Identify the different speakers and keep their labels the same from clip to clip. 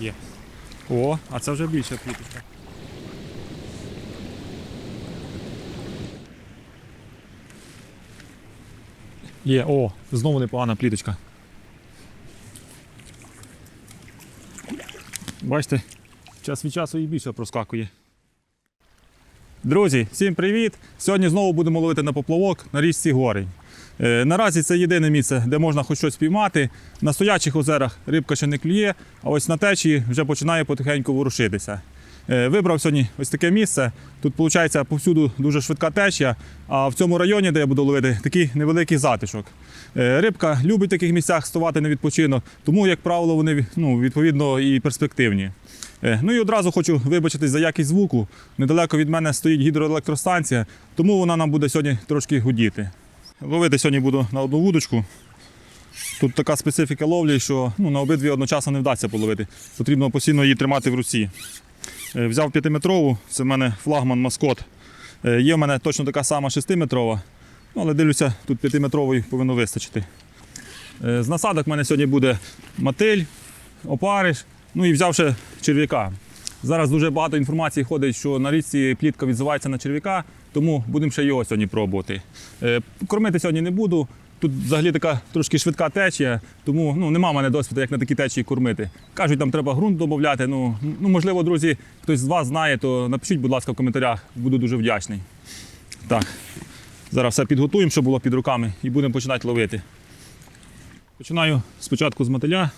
Speaker 1: Є. О, а це вже більше пліточка. Є, о, знову непогана пліточка. Бачите, час від часу і більше проскакує. Друзі, всім привіт! Сьогодні знову будемо ловити на поплавок на річці Горень. Е, наразі це єдине місце, де можна хоч щось піймати. На стоячих озерах рибка ще не клює, а ось на течії вже починає потихеньку ворушитися. Е, вибрав сьогодні ось таке місце. Тут, виходить, повсюду дуже швидка течія, а в цьому районі, де я буду ловити, такий невеликий затишок. Е, Рибка любить в таких місцях ставати на відпочинок, тому, як правило, вони ну, відповідно і перспективні. Ну і одразу хочу вибачитись за якість звуку. Недалеко від мене стоїть гідроелектростанція, тому вона нам буде сьогодні трошки гудіти. Ловити сьогодні буду на одну вудочку. Тут така специфіка ловлі, що ну, на обидві одночасно не вдасться половити. Потрібно постійно її тримати в руці. Е, Взяв 5-метрову, це в мене флагман маскот. Е, Є в мене точно така сама 6-метрова, ну, але дивлюся, тут 5-метрової повинно вистачити. Е, З насадок в мене сьогодні буде мотиль, опариш, ну і взяв ще черв'яка. Зараз дуже багато інформації ходить, що на річці плітка відзивається на черв'яка, тому будемо ще його сьогодні пробувати. Е, Кормити сьогодні не буду. Тут взагалі така трошки швидка течія, тому ну, нема в мене досвіду, як на такій течії кормити. Кажуть, там треба ґрунт додати. Ну, ну, можливо, друзі, хтось з вас знає, то напишіть, будь ласка, в коментарях, буду дуже вдячний. Так, зараз все підготуємо, щоб було під руками, і будемо починати ловити. Починаю спочатку з мотиля,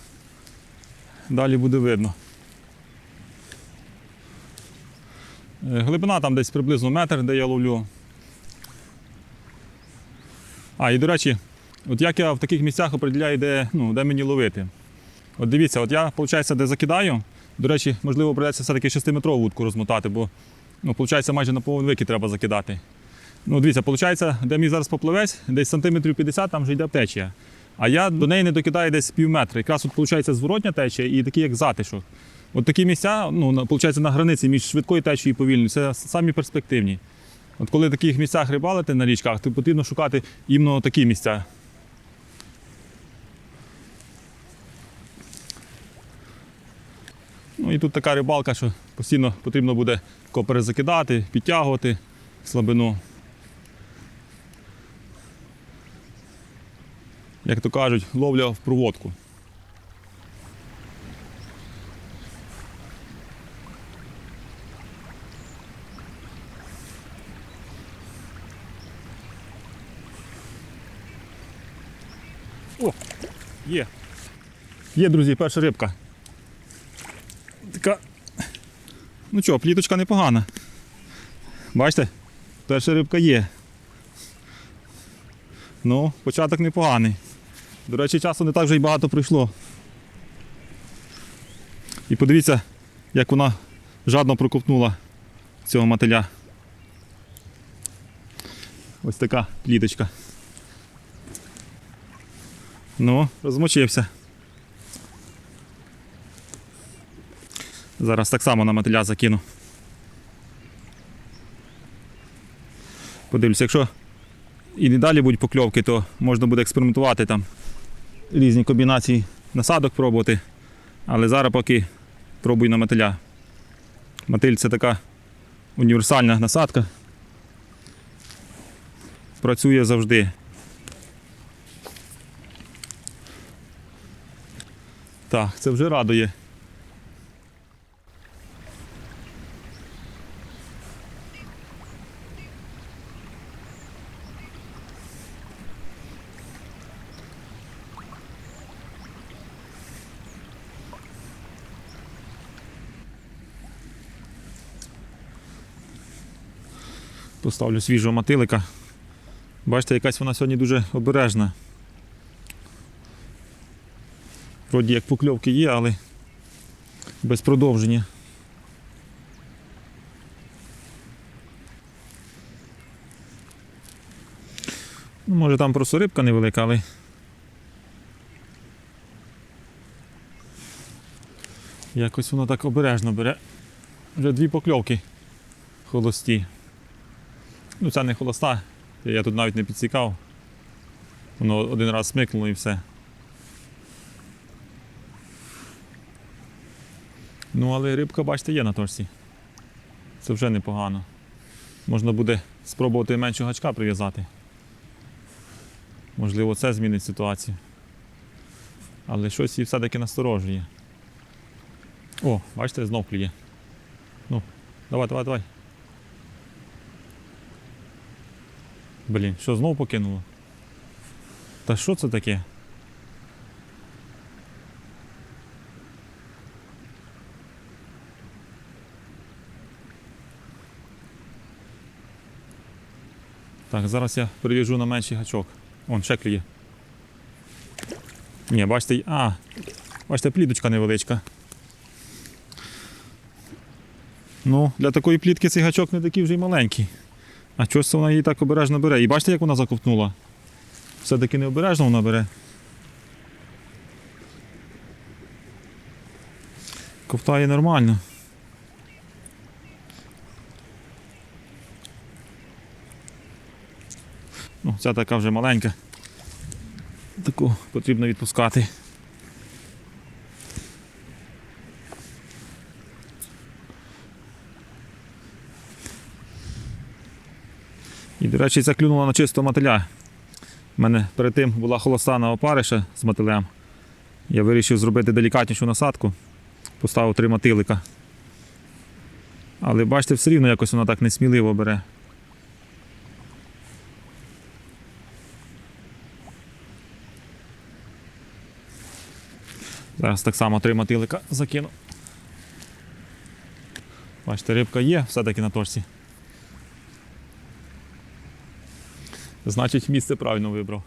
Speaker 1: далі буде видно. Глибина там десь приблизно метр, де я ловлю. А, і до речі, от як я в таких місцях определяю, де, ну, де мені ловити. От дивіться, от я, виходить, де закидаю. До речі, можливо, придеться все-таки 6-метрову вудку розмотати, бо ну, виходить, майже на повен вики треба закидати. Ну, дивіться, виходить, де мій зараз попливець, десь сантиметрів 50, там вже йде течія. А я до неї не докидаю десь пів метра. Якраз тут виходить зворотня течія і такий як затишок. От такі місця, ну, виходить, на границі між швидкою течією і повільною, це самі перспективні. От коли в таких місцях рибалити на річках, то потрібно шукати іменно такі місця. Ну і тут така рибалка, що постійно потрібно буде тако перезакидати, підтягувати слабину. Як то кажуть, ловля в проводку. О, є. Є, друзі, перша рибка. Така. Ну що, пліточка непогана. Бачите? Перша рибка є. Ну, початок непоганий. До речі, часу не так вже й багато пройшло. І подивіться, як вона жадно проковтнула цього мотиля. Ось така пліточка. Ну, розмочився. Зараз так само на мотиля закину. Подивлюся, якщо і не далі будуть покльовки, то можна буде експериментувати там різні комбінації насадок пробувати. Але зараз поки пробую на мотиля. Мотиль це така універсальна насадка. Працює завжди. Так, це вже радує. Поставлю свіжого мотилика. Бачите, якась вона сьогодні дуже обережна. Вроді як покльовки є, але без продовження. Ну, може там просто рибка невелика, але. Якось воно так обережно бере. Вже дві покльовки холості. Ну, ця не холоста, я тут навіть не підсікав. Воно один раз смикнуло і все. Ну, але рибка, бачите, є на точці. Це вже непогано. Можна буде спробувати меншого гачка прив'язати. Можливо, це змінить ситуацію. Але щось її все-таки насторожує. О, бачите, знов клює. Ну, давай, давай, давай. Блін, що знов покинуло? Та що це таке? Так, зараз я перев'яжу на менший гачок. Вон, ще клює. Ні, бачите, а, бачите, пліточка невеличка. Ну, для такої плітки цей гачок не такий вже й маленький. А чогось це вона її так обережно бере. І бачите, як вона заковтнула? Все-таки необережно вона бере. Ковтає нормально. Ну, ця така вже маленька. Таку потрібно відпускати. І, до речі, це клюнуло на чистого мотиля. У мене перед тим була холоста на опариша з мотилем. Я вирішив зробити делікатнішу насадку. Поставив три мотилика. Але бачите, все рівно якось вона так несміливо бере. Зараз так само три мотилика закину. Бачите, рибка є все-таки на точці. Значить, місце правильно вибрав.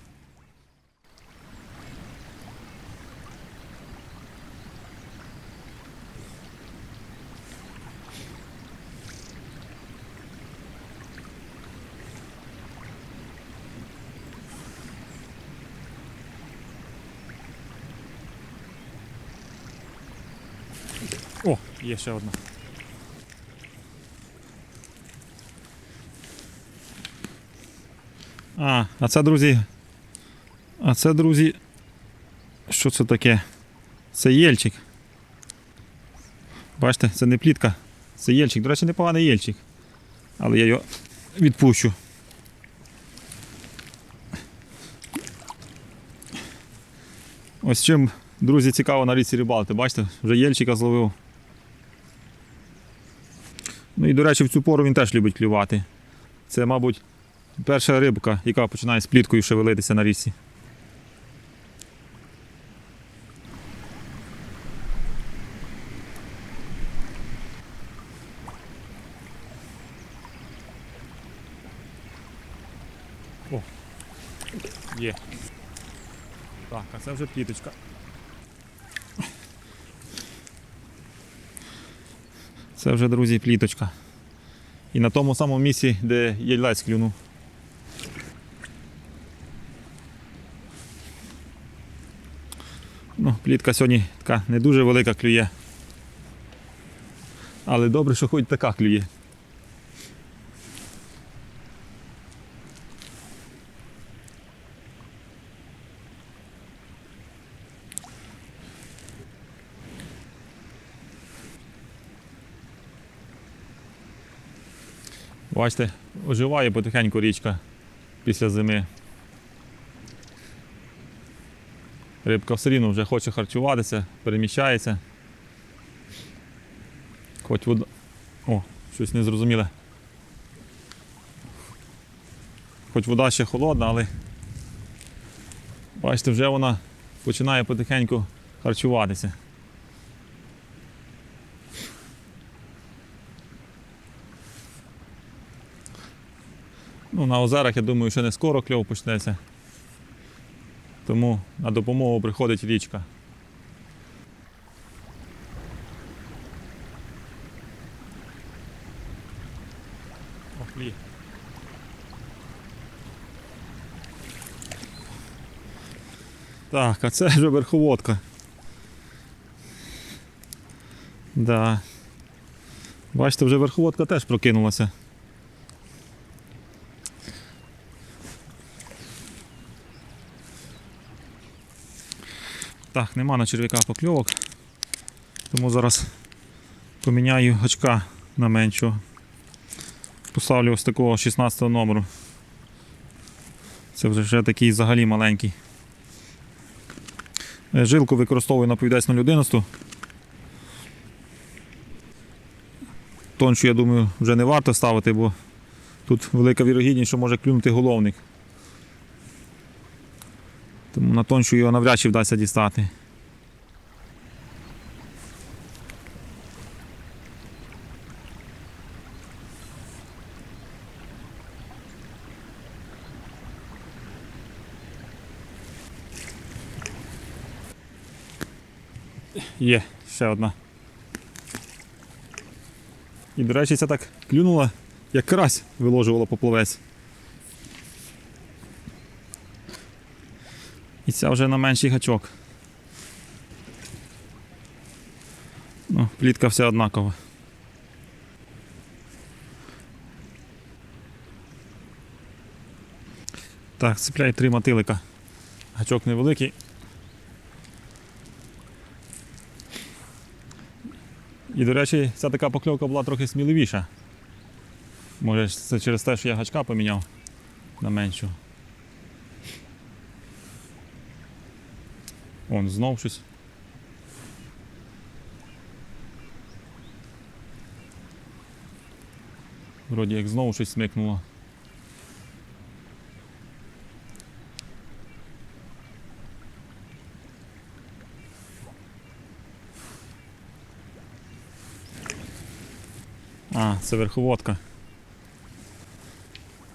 Speaker 1: О, є ще одна. А, а це, друзі. А це, друзі. Що це таке? Це єльчик. Бачите, це не плітка. Це єльчик. До речі, непоганий єльчик. Але я його відпущу. Ось чим, друзі, цікаво на річці рибалити. Бачите, вже єльчика зловив. Ну і, до речі, в цю пору він теж любить клювати. Це, мабуть, перша рибка, яка починає з пліткою шевелитися на річці. О, є. Так, а це вже пліточка. Це вже, друзі, пліточка. І на тому самому місці, де єльлець клюнув. Плітка сьогодні така не дуже велика клює. Але добре, що хоч така клює. Бачите, оживає потихеньку річка після зими. Рибка все рівно вже хоче харчуватися, переміщається. Хоч вода. О, щось незрозуміле. Хоч вода ще холодна, але бачите, вже вона починає потихеньку харчуватися. Ну, на озерах, я думаю, ще не скоро кльов почнеться. Тому на допомогу приходить річка. Ох, лі. Так, а це вже верховодка. Да. Бачите, вже верховодка теж прокинулася. Так, нема на черв'яка покльовок. Тому зараз Поміняю гачка на меншого. Поставлю ось такого 16 номеру. Це вже такий взагалі маленький. Е, Жилку використовую на повідець 011. Тоншу, я думаю, вже не варто ставити, бо тут велика вірогідність, що може клюнути головник. Тому на тоншу його навряд чи вдасться дістати. Є, ще одна. І, до речі, це так клюнула, як карась виложувала поплавець. Ця вже на менший гачок. Ну, плітка вся однакова. Так, цепляй три мотилика. Гачок невеликий. І, до речі, ця така покльовка була трохи сміливіша. Може, це через те, що я гачка поміняв на меншу. Вон знов щось. Вроді як знову щось смикнуло. А, це верховодка.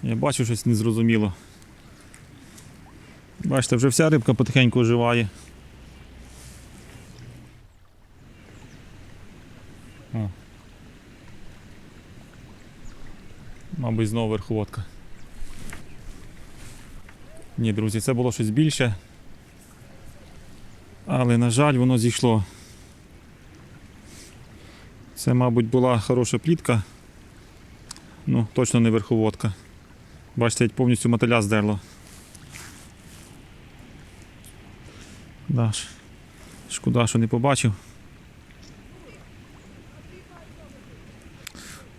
Speaker 1: Я бачу щось незрозуміло. Бачите, вже вся рибка потихеньку оживає. Мабуть, знову верховодка. Ні, друзі, це було щось більше. Але, на жаль, воно зійшло. Це, мабуть, була хороша плітка. Ну, точно не верховодка. Бачите, повністю мотиля здерло. Да. Шкода, що не побачив.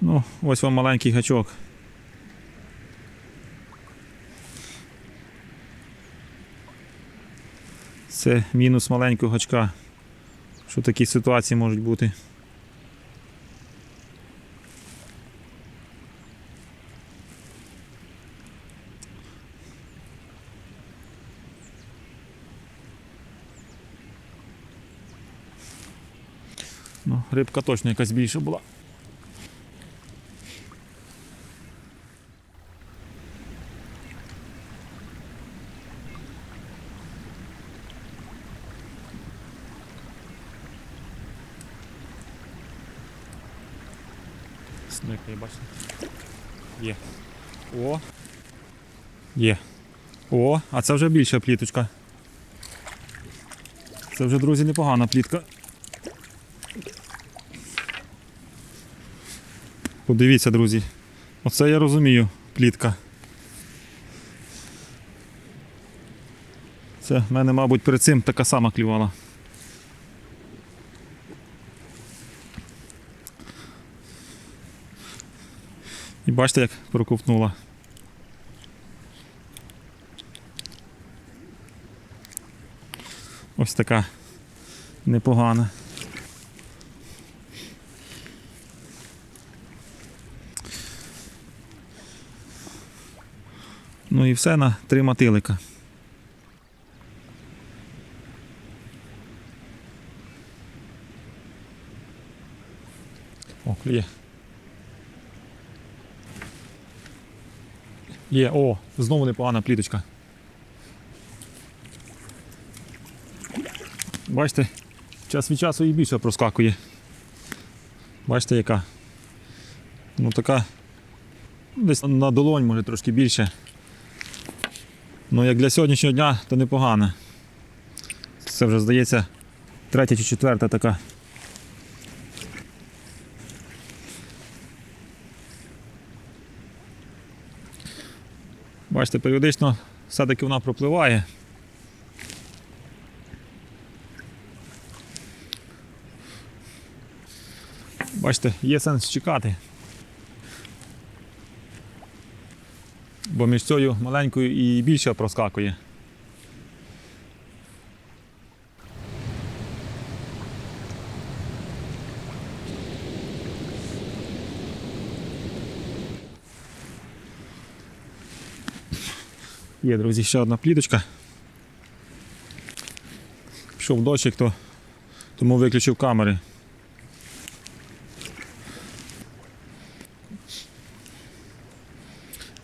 Speaker 1: Ну, ось вам маленький гачок. Це мінус маленького гачка. Що такі ситуації можуть бути. Ну, рибка точно якась більша була. Сникає, бачите. Є. О. Є. О, а це вже більша пліточка. Це вже, друзі, непогана плітка. Подивіться, друзі. Оце я розумію, плітка. Це в мене, мабуть, перед цим така сама клювала. І бачите, як проковтнула. Ось така непогана. Ну і все на три мотилика. О, клює. Є, о, знову непогана пліточка. Бачите, час від часу і більше проскакує. Бачите, яка? Ну така десь на долонь, може трошки більше. Ну, як для сьогоднішнього дня, то непогано. Це вже здається третя чи четверта така. Бачите, періодично все-таки вона пропливає. Бачите, є сенс чекати. Бо між цією маленькою і більша проскакує. Є, друзі, ще одна пліточка. Пішов дощик, то тому виключив камери.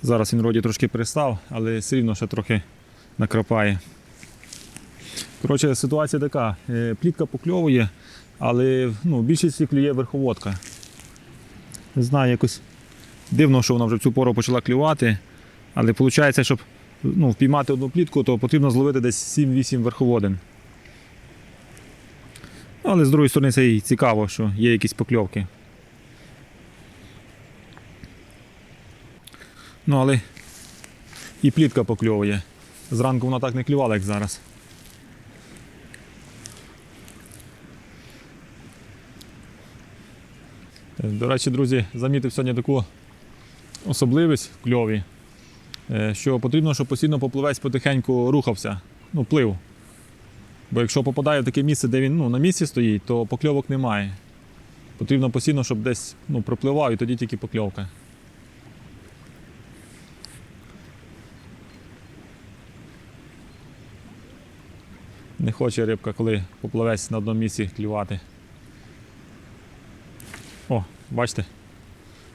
Speaker 1: Зараз він вроді трошки перестав, але все рівно ще трохи накрапає. Коротше, ситуація така. е, Плітка покльовує, але ну, більшість клює верховодка. Не знаю, якось дивно, що вона вже в цю пору почала клювати. Але виходить, щоб ну, впіймати одну плітку, то потрібно зловити десь 7-8 верховодин. Ну, Але з другої сторони це і цікаво, що є якісь покльовки. Ну, але і плітка покльовує. Зранку вона так не клювала, як зараз. Е, До речі, друзі, замітив сьогодні таку особливість в кльові, е, що потрібно, щоб постійно поплавець потихеньку рухався, ну, плив. Бо якщо попадає в таке місце, де він ну, на місці стоїть, то покльовок немає. Потрібно постійно, щоб десь ну, пропливав і тоді тільки покльовка. Не хоче рибка, коли поплавець на одному місці клювати. О, бачите?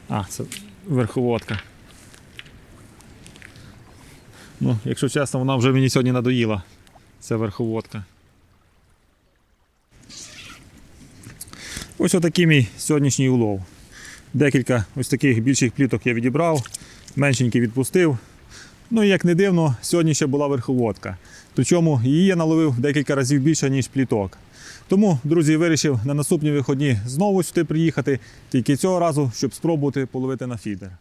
Speaker 1: А, це верховодка. Ну, якщо чесно, вона вже мені сьогодні надоїла. Це верховодка. Ось отакий мій сьогоднішній улов. Декілька ось таких більших пліток я відібрав, меншенькі відпустив. Ну і як не дивно, сьогодні ще була верховодка. Причому її я наловив декілька разів більше, ніж пліток. Тому, друзі, вирішив на наступні виходні знову сюди приїхати, тільки цього разу, щоб спробувати половити на фідер.